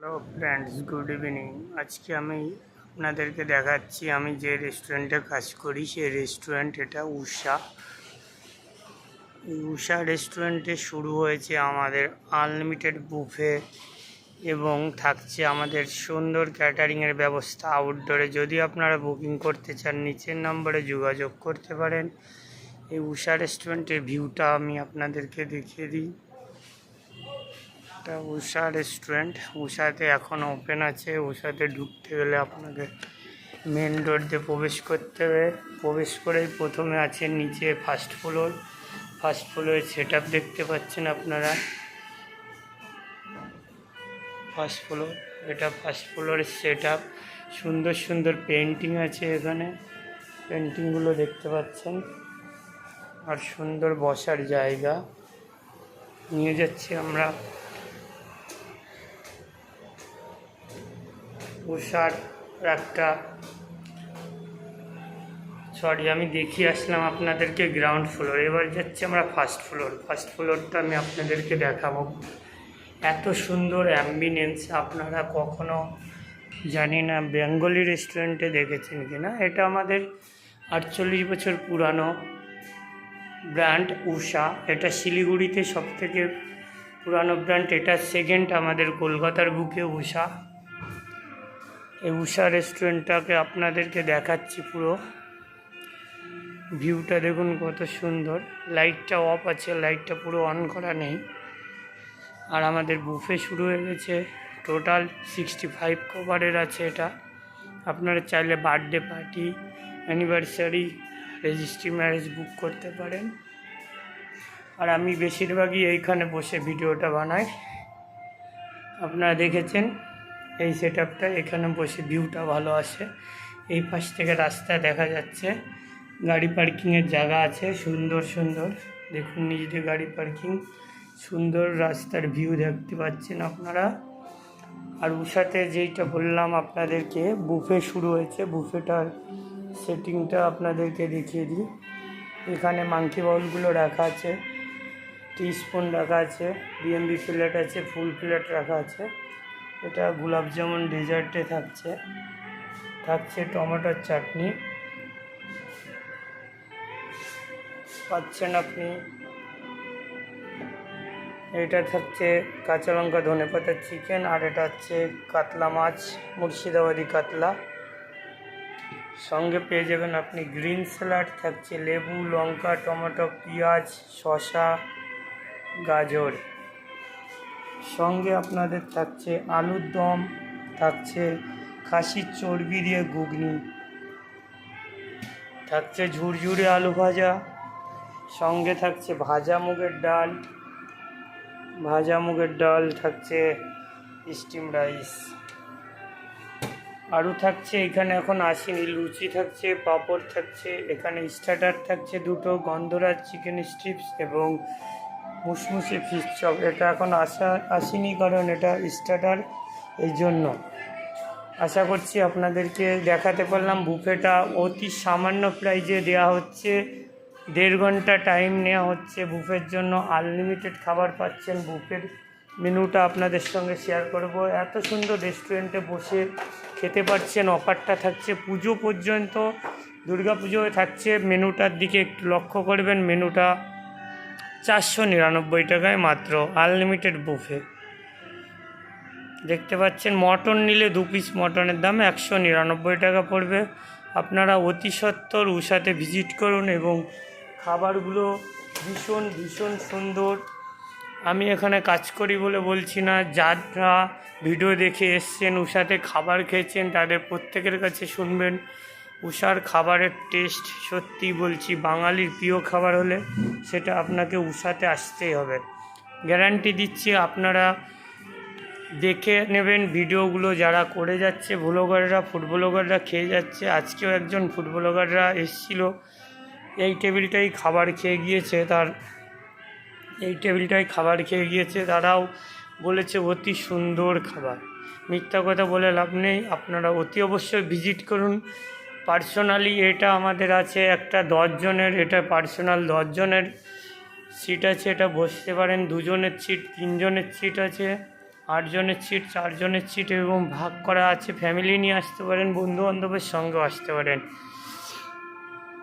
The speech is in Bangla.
হ্যালো ফ্রেন্ডস গুড ইভিনিং আজকে আমি আপনাদেরকে দেখাচ্ছি, আমি যে রেস্টুরেন্টে কাজ করি, সেই রেস্টুরেন্ট এটা উষা উষা রেস্টুরেন্টে শুরু হয়েছে আমাদের আনলিমিটেড বুফে এবং থাকছে আমাদের সুন্দর ক্যাটারিংয়ের ব্যবস্থা আউটডোরে যদি আপনারা বুকিং করতে চান, নিচের নম্বরে যোগাযোগ করতে পারেন। এই উষা রেস্টুরেন্টের ভিউটা আমি আপনাদেরকে দেখিয়ে দিই। এটা উষা রেস্টুরেন্ট উষাতে এখন ওপেন আছে। উষাতে ঢুকতে গেলে আপনাকে মেন রোড দিয়ে প্রবেশ করতে হবে। প্রবেশ করেই প্রথমে আছে নিচে ফার্স্ট ফ্লোর ফার্স্ট ফ্লোরের সেট দেখতে পাচ্ছেন আপনারা। ফার্স্ট ফ্লোর এটা ফার্স্ট ফ্লোরের সেট সুন্দর সুন্দর পেন্টিং আছে এখানে। পেন্টিংগুলো দেখতে পাচ্ছেন। আর সুন্দর বসার জায়গা। নিয়ে যাচ্ছি আমরা। উষার একটা। সরি আমি দেখিয়ে আসলাম আপনাদেরকে গ্রাউন্ড ফ্লোর এবার যাচ্ছি আমরা ফার্স্ট ফ্লোর ফার্স্ট ফ্লোরটা আমি আপনাদেরকে দেখাবো। এত সুন্দর অ্যাম্বিনেন্স আপনারা কখনো জানি না, বেঙ্গলি রেস্টুরেন্টে দেখেছেন কি না? এটা আমাদের আটচল্লিশ বছর পুরানো ব্র্যান্ড উষা। এটা শিলিগুড়িতে সবথেকে পুরানো ব্র্যান্ড এটা সেকেন্ড আমাদের কলকাতার বুকে উষা। এই উষা রেস্টুরেন্টটাকে আপনাদেরকে দেখাচ্ছি পুরো। ভিউটা দেখুন কত সুন্দর। লাইটটা অফ আছে, লাইটটা পুরো অন করা নেই। আর আমাদের বুফে শুরু হয়ে গেছে। টোটাল সিক্সটি ফাইভ কভারের আছে এটা। আপনারা চাইলে birthday party, anniversary, registry marriage book করতে পারেন। আর আমি বেশিরভাগই এইখানে বসে ভিডিওটা বানাই। আপনারা দেখেছেন এই সেট আপটা এখানে বসে ভিউটা ভালো আসে এই পাশ থেকে রাস্তা দেখা যাচ্ছে। গাড়ি পার্কিংয়ের জায়গা আছে, সুন্দর সুন্দর। দেখুন নিজেদের গাড়ি পার্কিং সুন্দর রাস্তার ভিউ দেখতে পাচ্ছেন আপনারা। আর উষাতে যেইটা বললাম আপনাদেরকে বুফে শুরু হয়েছে। বুফেটার সেটিংটা আপনাদেরকে দেখিয়ে দিই। এখানে মাংকি বাউলগুলো রাখা আছে। টি স্পুন রাখা আছে। বিএমবি প্লেট আছে ফুল প্লেট রাখা আছে। এটা গোলাপ জামুন ডেজার্টে থাকছে। থাকছে টমেটোর চাটনি। পাচ্ছেন আপনি। এটা থাকছে কাঁচা লঙ্কা ধনে পাতার চিকেন, আর এটা হচ্ছে কাতলা মাছ, মুর্শিদাবাদি কাতলা। সঙ্গে পেয়ে যাবেন আপনি গ্রিন স্যালাড, থাকছে লেবু, লঙ্কা, টমেটো, পেঁয়াজ, শসা, গাজর। সঙ্গে আপনাদের থাকছে আলুর দম, থাকছে খাসির চর্বি দিয়ে ঘুগনি, থাকছে ঝুরঝুরে আলু ভাজা, সঙ্গে থাকছে ভাজা মুগের ডাল, ভাজা মুগের ডাল থাকছে স্টিম রাইস আরও থাকছে এখানে এখন আসেনি, লুচি থাকছে, পাঁপড় থাকছে, এখানে স্টার্টার থাকছে দুটো, গন্ধরাজ চিকেন স্ট্রিপস এবং মুসমুসে ফিশ চপ এটা এখন আসা, আসেনি কারণ এটা স্টার্টার এই জন্য। আশা করছি আপনাদেরকে দেখাতে পারলাম। বুফেটা অতি সামান্য প্রাইজে দেওয়া হচ্ছে। দেড় ঘণ্টা টাইম নেওয়া হচ্ছে বুফের জন্য। আনলিমিটেড খাবার পাচ্ছেন বুফের মেনুটা আপনাদের সঙ্গে শেয়ার করব। এত সুন্দর রেস্টুরেন্টে বসে খেতে পারছেন। অফারটা থাকছে পুজো পর্যন্ত। দুর্গা পুজোয় থাকছে। মেনুটার দিকে একটু লক্ষ্য করবেন। মেনুটা চারশো নিরানব্বই টাকায় মাত্র আনলিমিটেড বুফে দেখতে পাচ্ছেন, মটন নিলে দু পিস মটনের দাম একশো নিরানব্বই টাকা পড়বে। আপনারা অতি সত্বর উষাতে ভিজিট করুন এবং খাবারগুলো ভীষণ ভীষণ সুন্দর। আমি এখানে কাজ করি বলে বলছি না, যারা ভিডিও দেখে এসছেন উষাতে খাবার খেয়েছেন, তাদের প্রত্যেকের কাছে শুনবেন। উষার খাবারের টেস্ট সত্যি বলছি, বাঙালির প্রিয় খাবার হলে সেটা আপনাকে উষাতে আসতেই হবে। গ্যারান্টি দিচ্ছি, আপনারা দেখে নেবেন ভিডিওগুলো, যারা করে যাচ্ছে ভ্লগাররা ফুড ব্লগাররা খেয়ে যাচ্ছে। আজকেও একজন ফুড ব্লগাররা এসেছিল, এই টেবিলটাই খাবার খেয়ে গিয়েছে, তার এই টেবিলটাই খাবার খেয়ে গিয়েছে, তারাও বলেছে, অতি সুন্দর খাবার। মিথ্যা কথা বলে লাভ নেই, আপনারা অতি অবশ্যই ভিজিট করুন। পার্সোনালি এটা আমাদের আছে, একটা দশজনের, এটা পার্সোনাল দশজনের সিট আছে, এটা বসতে পারেন, দুজনের সিট তিনজনের সিট আছে, আটজনের সিট চারজনের সিট এবং ভাগ করা আছে ফ্যামিলি নিয়ে আসতে পারেন, বন্ধুবান্ধবের সঙ্গেও আসতে পারেন।